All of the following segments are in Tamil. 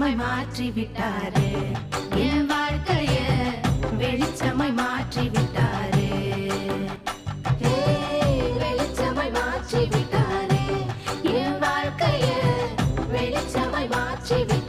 வெளிச்சமாய் மாற்றி விட்டாரே என் வாழ்க்கைய வெளிச்சமாய் மாற்றி விட்டாரே வெளிச்சமாய் மாற்றி விட்டாரே என் வாழ்க்கைய வெளிச்சமாய் மாற்றி விட்டாரே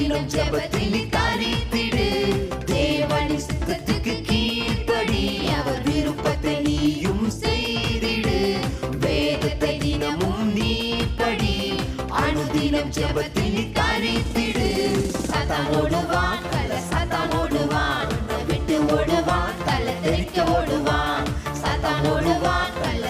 தினம் ஜபத்தில் தரித்திடு தேவன் இஷ்டத்துக்கு கீழ்ப்படி அவர் விருப்பத்தை நீயும் செய்திடு. வேதத்தை தினமும் நீ படி அனுதினம் ஜபத்தில் தரித்திடு சத்தம் ஓடுவான் கல சத்தம் ஓடுவான் விட்டு ஓடுவான் கல தெரிக்க ஓடுவான். சத்தம் ஓடுவான் கல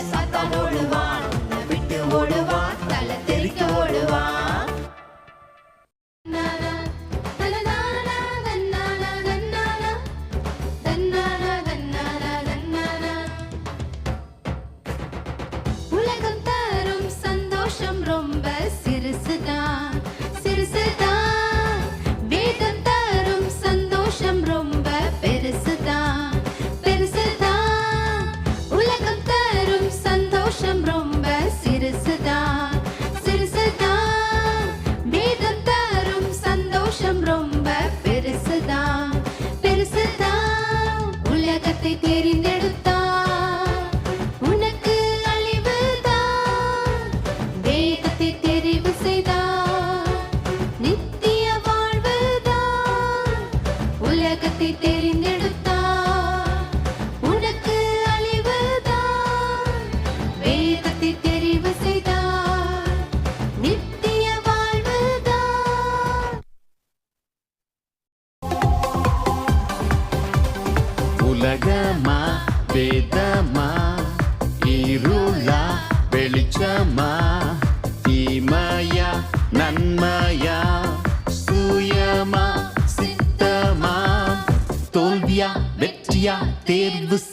लगती तेरी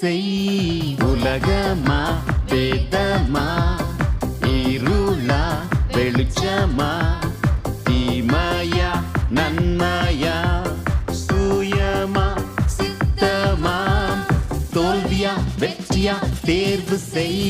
செய் உலகமா வேதமா இருளா வெளிச்சமா தீமையா நன்மையா சுயமா சித்தமா தோல்வியா வெற்றியா தேர்வு செய்.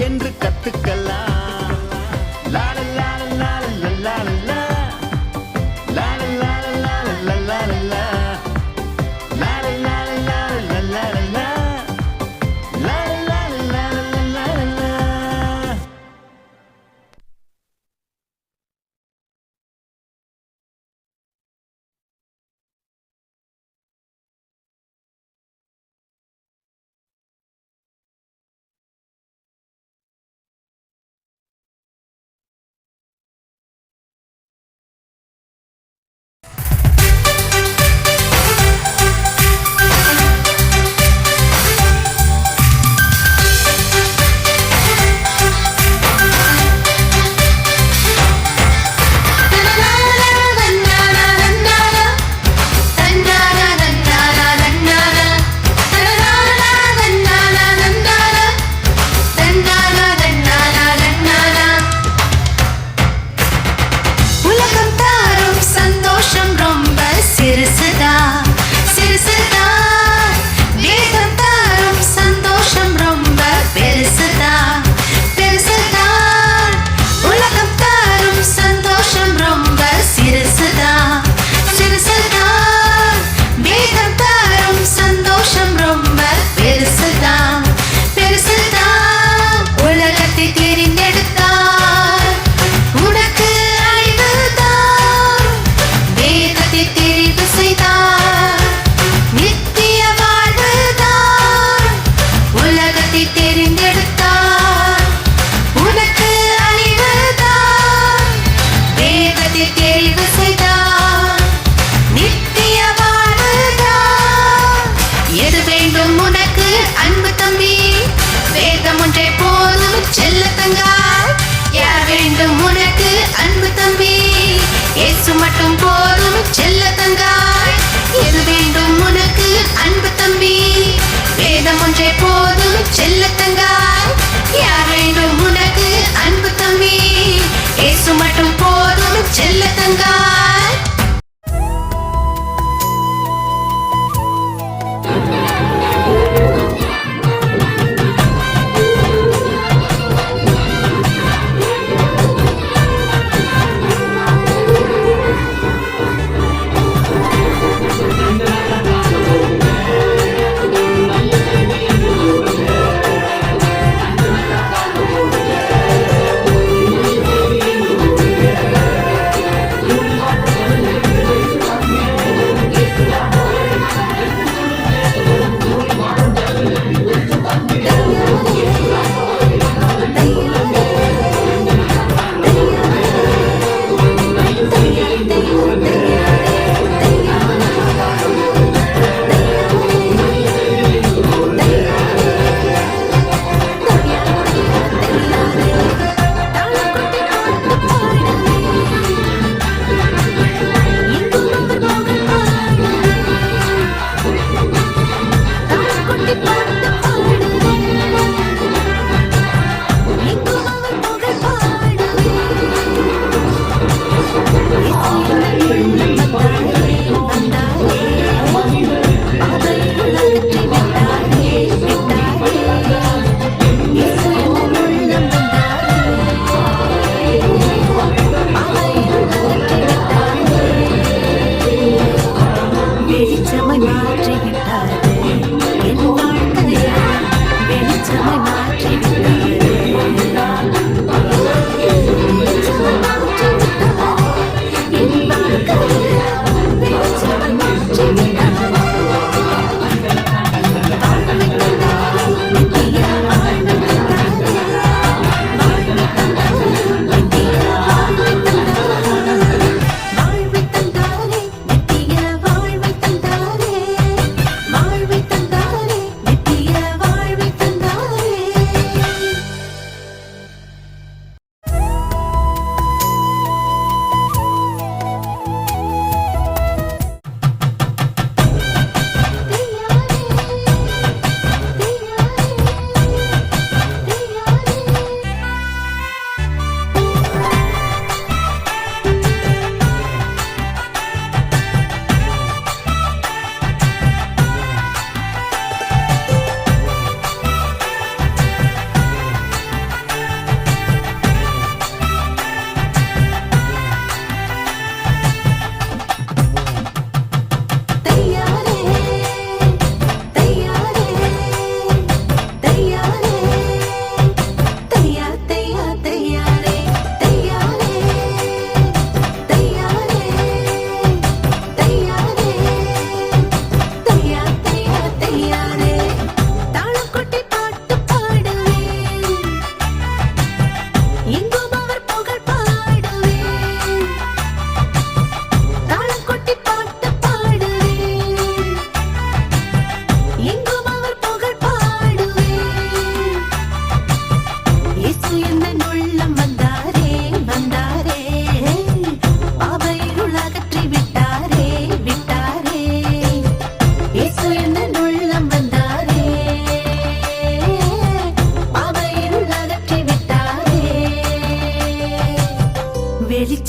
என்று கத்துக்கலாம்.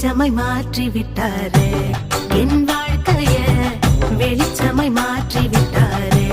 வெளிச்சமை மாற்றி விட்டாரே என் வாழ்க்கைய வெளிச்சமை மாற்றி விட்டாரே